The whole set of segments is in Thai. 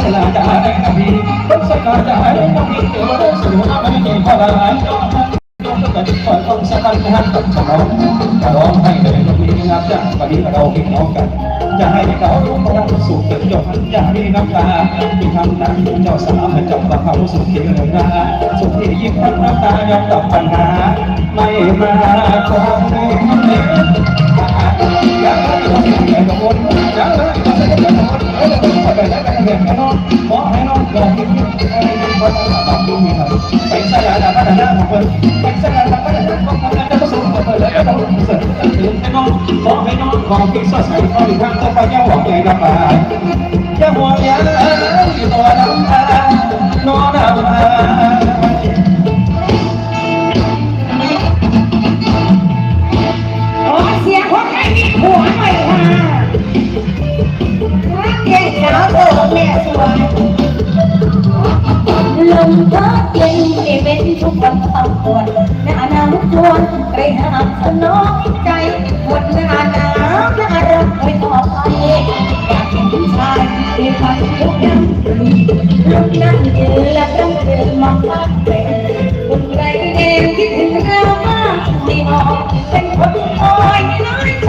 สลาจะหาได้กบีต้องสลาจะหาได้กบีเดี๋ยวได้สูอไม่เห็นพอละหายต้องสกัดก่อคนต้องสกัดนะฮะต้องสมองจะร้องให้เลยตรงนี้นะครับจะวันนี้เราเก่งน้องกัน จะให้เราลงพระสุขเกิดจบจะให้น้ำตาที่ทำนั้นเจ้าสามานถจับประความสุขเกิดเลยนะสุขที่ยิ่งพันน้ำตายอมตับปัญหาไม่มาขอให้คนอยากได้ความสุขแก่ทุกคนอยากได้ ไปแล้วไปแล้วไปน้องขอให้น้องลองคิดให้คนตองดูมีหน่อยไปสลายพัฒนาของเพิ่นไปสลายพัฒนาของทำงานจะประสบกับเพิ่นแล้วก็ต้องเสริมถึงให้น้องขอให้น้องขอคิดสดใสขออีกครั้งต่อไปย่าหวังใหญ่ลำบากอย่าห่วงอยาอยู่ตัวน้ำ ลมพัดเย็นไม่เป็นทุกวันตำปวดหน้าหนาวชวนใครหาสนองใจปวดหน้าหนาวหน้ารักไม่ต่อไปอยากเห็นชายที่พันทุกอย่างลมนั่งยืนและต้องเดินมองภาเป็นคนไรเองคิดถึงเรามากดีมองเป็นคนคอยน้อยใจ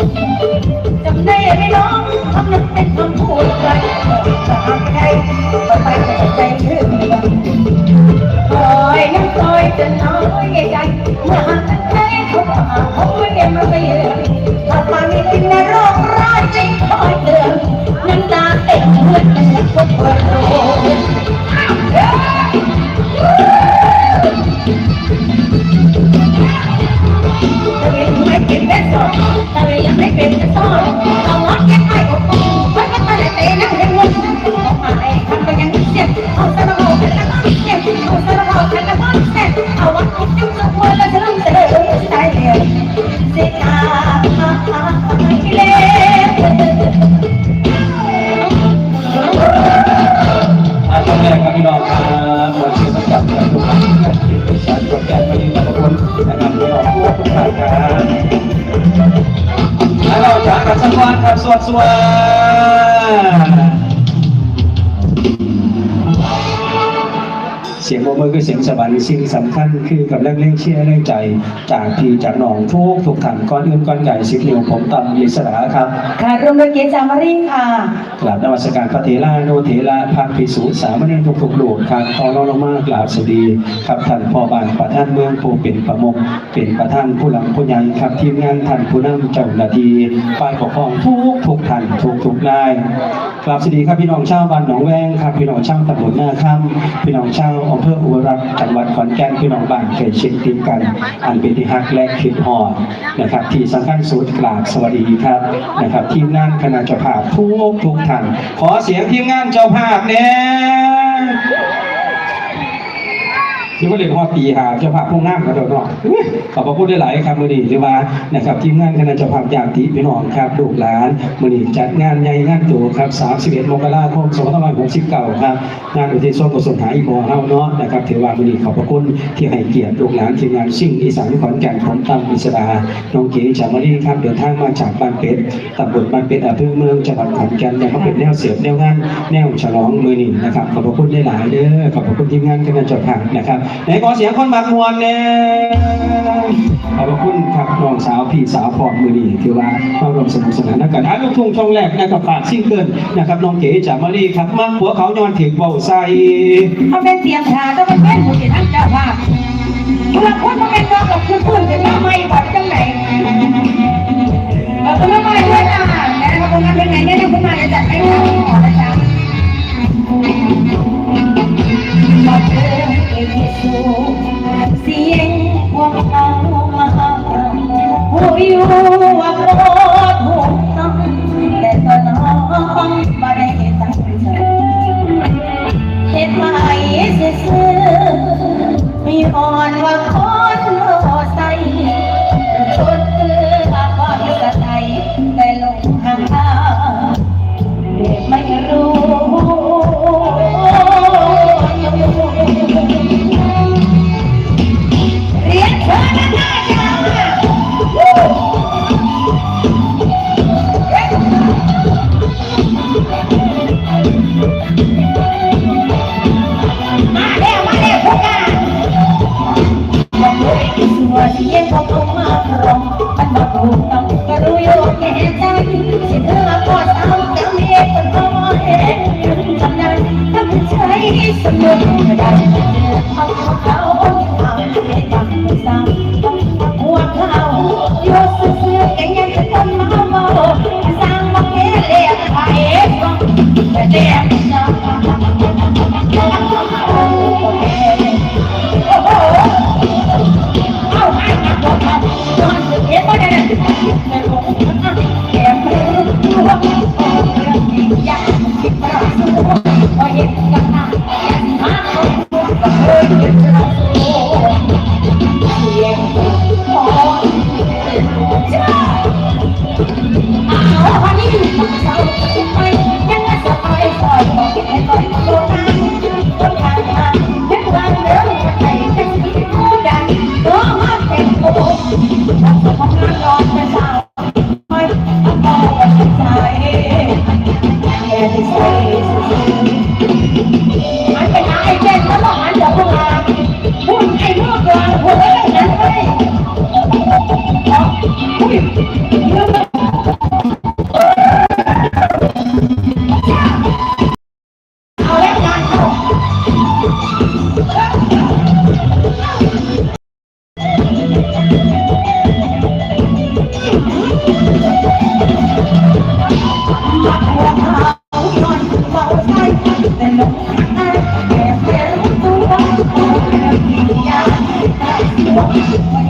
แล้วเราจากกับสักวันครับสวัสดี สียงโมมือคือเสียงสวรรค์สิ่งสำคัญคือกำลังเล่งเชียร์เล่งใจ จากพี่จากน้องทุกทุกท่านก่อนอื่นก่อนใหญ่สิบนิ้วผมตำยิสระครับค่ะรวมด้วยเกียรติจามารีค่ะกราบนมัสการพระเถระโนเถระพระภิกษุสามเณรทุกทุกๆรูปครับขอน้อมลงมากราบสวัสดีครับท่านพ่อบานประท่านเมืองผู้เป็นประมุขเป็นประท่านผู้หลังผู้ใหญ่ครับทีมงานท่านผู้นำเจ้าหน้าที่ฝ่ายปกครองทุกทุกๆท่านทุกทุกๆนายกราบสวัสดีครับพี่น้องชาวบ้านหนองแวงครับพี่น้องชาวตำบลหน้าค่ำพี่น้องชาวอำเภออุบลรัตน์จังหวัดขอนแก่นพี่น้องบ้านเคยชิดติดกัน อันเป็นที่ฮักและคิดหอดนะครับที่สำคัญสุดกราบสวัสดีครับนะครับทีมงานคณะเจ้าภาพทุกทุกท่านขอเสียงทีมงานเจ้าภาพเนี่ย ที่ว่าเรียกว่าตีหาเจ้าภาพผู้งามกระโดดเนาะอุ๊ยขอบพระคุณได้หลายๆครับมือนี้หรือว่านะครับทีมงานคณะเจ้าภาพญาติพี่น้องครับลูกหลานมือนี้จัดงานใหญ่งานโตครับ 31มกราคม2569ครับงานอุทิศส่วนกุศลหาอีโมเฮาเนาะนะครับถือว่ามือนี้ขอบพระคุณที่ให้เกียรติลูกหลานทีมงานซิ่งอีสานขอนแก่นของตำอิสราน้องเก๋จามารีครับเดินทางมาจากบ้านเป็ดตำบลบ้านเป็ดอำเภอเมืองจังหวัดขอนแก่นเนี่ยมาเป็นแนวเสียบแนวงานแนวฉลองมือนีนะครับขอบพระคุณได้หลายๆเด้อขอบพระคุณทีมงานคณะเจ้าภาพนะครับไหนขอเสียงคนมากมวนเนี่ยขอบคุณครับน้องสาวพี่สาวพร้อมมือนี้ถือว่ามาร่วมสนุกสนานกันอะลูกทุ่งช่องแรกนะครับฝากซิ่งเกินนะครับน้องเก๋จากมารีครับมาหัวเขาย้อนถึงเบาใสเขาเป็นเตรียมชาต้องเป็นแม่ผู้ที่ทั้งเจ้าภาพเมื่อคน อ่อนว่าคน I'm แ